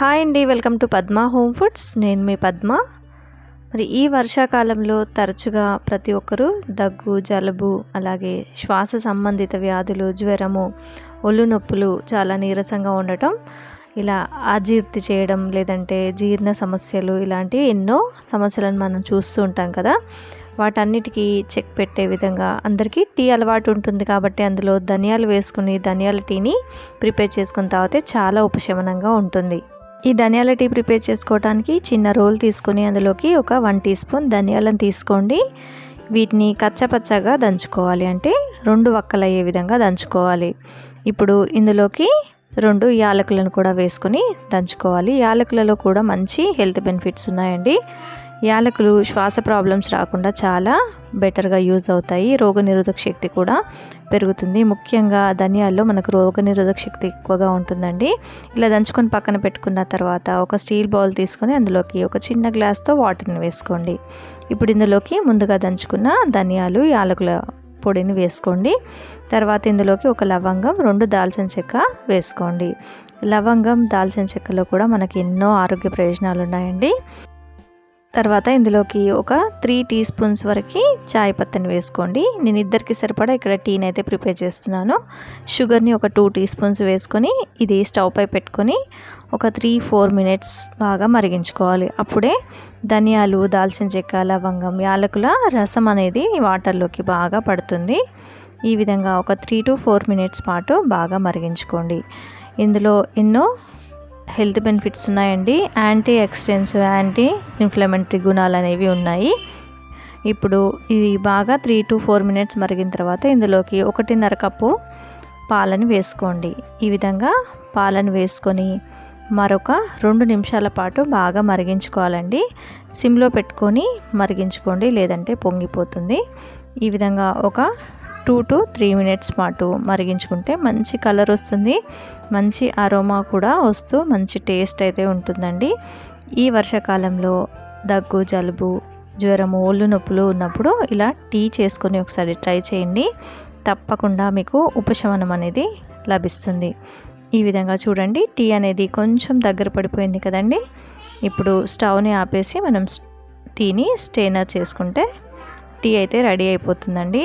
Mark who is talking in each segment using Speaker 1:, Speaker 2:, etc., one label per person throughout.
Speaker 1: Hi అండి welcome to Padma home foods. నేను మీ పద్మ. మరి ఈ వర్షాకాలంలో తరచుగా ప్రతి ఒక్కరూ దగ్గు జలుబు అలాగే శ్వాస సంబంధిత వ్యాధులు జ్వరము ఒళ్ళు నొప్పులు చాలా నీరసంగా ఉండటం ఇలా అజీర్తి చేయడం లేదంటే జీర్ణ సమస్యలు ఇలాంటి ఎన్నో సమస్యలను మనం చూస్తూ ఉంటాం కదా. వాటన్నిటికీ చెక్ పెట్టే విధంగా అందరికీ టీ అలవాటు ఉంటుంది కాబట్టి అందులో ధనియాలు వేసుకుని ధనియాల టీని ప్రిపేర్ చేసుకుని తాగితే చాలా ఉపశమనంగా ఉంటుంది. ఈ ధనియాల టీ ప్రిపేర్ చేసుకోవడానికి చిన్న రోల్ తీసుకొని అందులోకి ఒక వన్ టీ స్పూన్ ధనియాలను తీసుకోండి. వీటిని కచ్చపచ్చగా దంచుకోవాలి. అంటే రెండు వక్కలు అయ్యే విధంగా దంచుకోవాలి. ఇప్పుడు ఇందులోకి రెండు యాలకులను కూడా వేసుకొని దంచుకోవాలి. యాలకులలో కూడా మంచి హెల్త్ బెనిఫిట్స్ ఉన్నాయండి. యాలకులు శ్వాస ప్రాబ్లమ్స్ రాకుండా చాలా బెటర్గా యూజ్ అవుతాయి. రోగనిరోధక శక్తి కూడా పెరుగుతుంది. ముఖ్యంగా ధనియాల్లో మనకు రోగనిరోధక శక్తి ఎక్కువగా ఉంటుందండి. ఇలా దంచుకొని పక్కన పెట్టుకున్న తర్వాత ఒక స్టీల్ బౌల్ తీసుకొని అందులోకి ఒక చిన్న గ్లాస్తో వాటర్ని వేసుకోండి. ఇప్పుడు ఇందులోకి ముందుగా దంచుకున్న ధనియాలు యాలకుల పొడిని వేసుకోండి. తర్వాత ఇందులోకి ఒక లవంగం రెండు దాల్చిన చెక్క వేసుకోండి. లవంగం దాల్చిన చెక్కలో కూడా మనకి ఎన్నో ఆరోగ్య ప్రయోజనాలు ఉన్నాయండి తర్వాత ఇందులోకి ఒక త్రీ టీ స్పూన్స్ వరకు చాయ్ పత్తిని వేసుకోండి. నేను ఇద్దరికి సరిపడా ఇక్కడ టీని అయితే ప్రిపేర్ చేస్తున్నాను. షుగర్ని ఒక టూ టీ స్పూన్స్ వేసుకొని ఇది స్టవ్ పై పెట్టుకొని ఒక త్రీ ఫోర్ మినిట్స్ బాగా మరిగించుకోవాలి. అప్పుడే ధనియాలు దాల్చిన చెక్క లవంగం యాలకుల రసం అనేది వాటర్లోకి బాగా పడుతుంది. ఈ విధంగా ఒక త్రీ టు ఫోర్ మినిట్స్ పాటు బాగా మరిగించుకోండి. ఇందులో ఎన్నో హెల్త్ బెనిఫిట్స్ ఉన్నాయండి. యాంటీ ఎక్స్టెన్సివ్ యాంటీ ఇన్ఫ్లమెంటరీ గుణాలు అనేవి ఉన్నాయి. ఇప్పుడు ఇది బాగా త్రీ టు ఫోర్ మినిట్స్ మరిగిన తర్వాత ఇందులోకి ఒకటిన్నర కప్పు పాలను వేసుకోండి. ఈ విధంగా పాలను వేసుకొని మరొక రెండు నిమిషాల పాటు బాగా మరిగించుకోవాలండి. సిమ్లో పెట్టుకొని మరిగించుకోండి లేదంటే పొంగిపోతుంది. ఈ విధంగా ఒక టూ టు త్రీ మినిట్స్ పాటు మరిగించుకుంటే మంచి కలర్ వస్తుంది. మంచి అరోమా కూడా వస్తూ మంచి టేస్ట్ అయితే ఉంటుందండి. ఈ వర్షాకాలంలో దగ్గు జలుబు జ్వరము ఒళ్ళు నొప్పులు ఉన్నప్పుడు ఇలా టీ చేసుకొని ఒకసారి ట్రై చేయండి. తప్పకుండా మీకు ఉపశమనం అనేది లభిస్తుంది. ఈ విధంగా చూడండి టీ అనేది కొంచెం దగ్గర పడిపోయింది కదండి. ఇప్పుడు స్టవ్ని ఆపేసి మనం టీని స్టేనర్ చేసుకుంటే టీ అయితే రెడీ అయిపోతుందండి.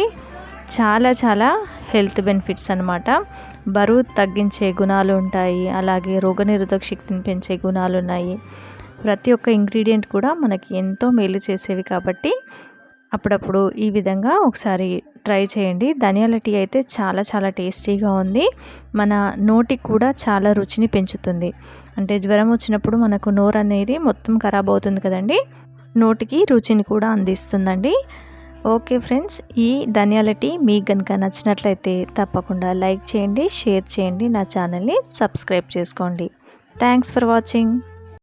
Speaker 1: చాలా చాలా హెల్త్ బెనిఫిట్స్ అనమాట బరువు తగ్గించే గుణాలు ఉంటాయి. అలాగే రోగనిరోధక శక్తిని పెంచే గుణాలు ఉన్నాయి. ప్రతి ఒక్క ఇంగ్రీడియంట్ కూడా మనకి ఎంతో మేలు చేసేవి కాబట్టి అప్పుడప్పుడు ఈ విధంగా ఒకసారి ట్రై చేయండి. ధనియాల టీ అయితే చాలా చాలా టేస్టీగా ఉంది. మన నోటికి కూడా చాలా రుచిని పెంచుతుంది. అంటే జ్వరం వచ్చినప్పుడు మనకు నోరు అనేది మొత్తం ఖరాబ్ అవుతుంది కదండి. నోటికి రుచిని కూడా అందిస్తుందండి. ఓకే ఫ్రెండ్స్ ఈ ధనియాల టీ మీకు కనుక నచ్చినట్లయితే తప్పకుండా లైక్ చేయండి షేర్ చేయండి నా ఛానల్ని సబ్స్క్రైబ్ చేసుకోండి. Thanks for watching.